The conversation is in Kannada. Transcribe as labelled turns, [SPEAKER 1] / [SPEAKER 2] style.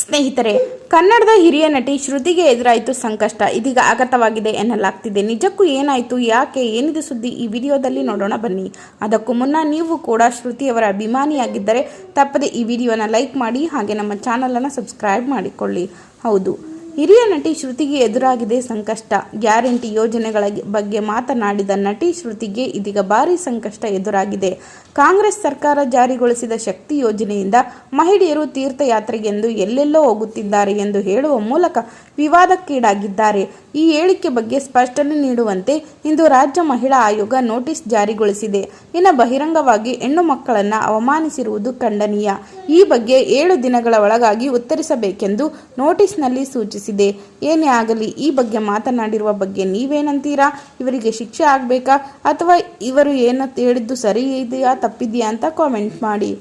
[SPEAKER 1] ಸ್ನೇಹಿತರೆ, ಕನ್ನಡದ ಹಿರಿಯ ನಟಿ ಶ್ರುತಿಗೆ ಎದುರಾಯಿತು ಸಂಕಷ್ಟ. ಇದೀಗ ಆಗತವಾಗಿದೆ ಎನ್ನಲಾಗ್ತಿದೆ. ನಿಜಕ್ಕೂ ಏನಾಯಿತು? ಯಾಕೆ? ಏನಿದೆ ಸುದ್ದಿ? ಈ ವಿಡಿಯೋದಲ್ಲಿ ನೋಡೋಣ ಬನ್ನಿ. ಅದಕ್ಕೂ ಮುನ್ನ ನೀವು ಕೂಡ ಶ್ರುತಿಯವರ ಅಭಿಮಾನಿಯಾಗಿದ್ದರೆ ತಪ್ಪದೆ ಈ ವಿಡಿಯೋನ ಲೈಕ್ ಮಾಡಿ ಹಾಗೆ ನಮ್ಮ ಚಾನಲನ್ನು ಸಬ್ಸ್ಕ್ರೈಬ್ ಮಾಡಿಕೊಳ್ಳಿ. ಹೌದು. ಹಿರಿಯ ನಟಿ ಶ್ರುತಿಗೆ ಎದುರಾಗಿದೆ ಸಂಕಷ್ಟ. ಗ್ಯಾರಂಟಿ ಯೋಜನೆಗಳ ಬಗ್ಗೆ ಮಾತನಾಡಿದ ನಟಿ ಶ್ರುತಿಗೆ ಇದೀಗ ಭಾರಿ ಸಂಕಷ್ಟ ಎದುರಾಗಿದೆ. ಕಾಂಗ್ರೆಸ್ ಸರ್ಕಾರ ಜಾರಿಗೊಳಿಸಿದ ಶಕ್ತಿ ಯೋಜನೆಯಿಂದ ಮಹಿಳೆಯರು ತೀರ್ಥಯಾತ್ರೆಗೆಂದು ಎಲ್ಲೆಲ್ಲೋ ಹೋಗುತ್ತಿದ್ದಾರೆ ಎಂದು ಹೇಳುವ ಮೂಲಕ ವಿವಾದಕ್ಕೀಡಾಗಿದ್ದಾರೆ. ಈ ಹೇಳಿಕೆ ಬಗ್ಗೆ ಸ್ಪಷ್ಟನೆ ನೀಡುವಂತೆ ಇಂದು ರಾಜ್ಯ ಮಹಿಳಾ ಆಯೋಗ ನೋಟಿಸ್ ಜಾರಿಗೊಳಿಸಿದೆ. ಇನ್ನು ಬಹಿರಂಗವಾಗಿ ಹೆಣ್ಣು ಮಕ್ಕಳನ್ನು ಅವಮಾನಿಸಿರುವುದು ಖಂಡನೀಯ. ಈ ಬಗ್ಗೆ ಏಳು ದಿನಗಳ ಒಳಗಾಗಿ ಉತ್ತರಿಸಬೇಕೆಂದು ನೋಟಿಸ್ನಲ್ಲಿ ಸೂಚಿಸಿದೆ. ಏನೇ ಆಗಲಿ, ಈ ಬಗ್ಗೆ ಮಾತನಾಡಿರುವ ಬಗ್ಗೆ ನೀವೇನಂತೀರಾ? ಇವರಿಗೆ ಶಿಕ್ಷೆ ಆಗಬೇಕಾ? ಅಥವಾ ಇವರು ಏನು ಹೇಳಿದ್ದು ಸರಿ ಇದೆಯಾ, ತಪ್ಪಿದೆಯಾ ಅಂತ ಕಾಮೆಂಟ್ ಮಾಡಿ.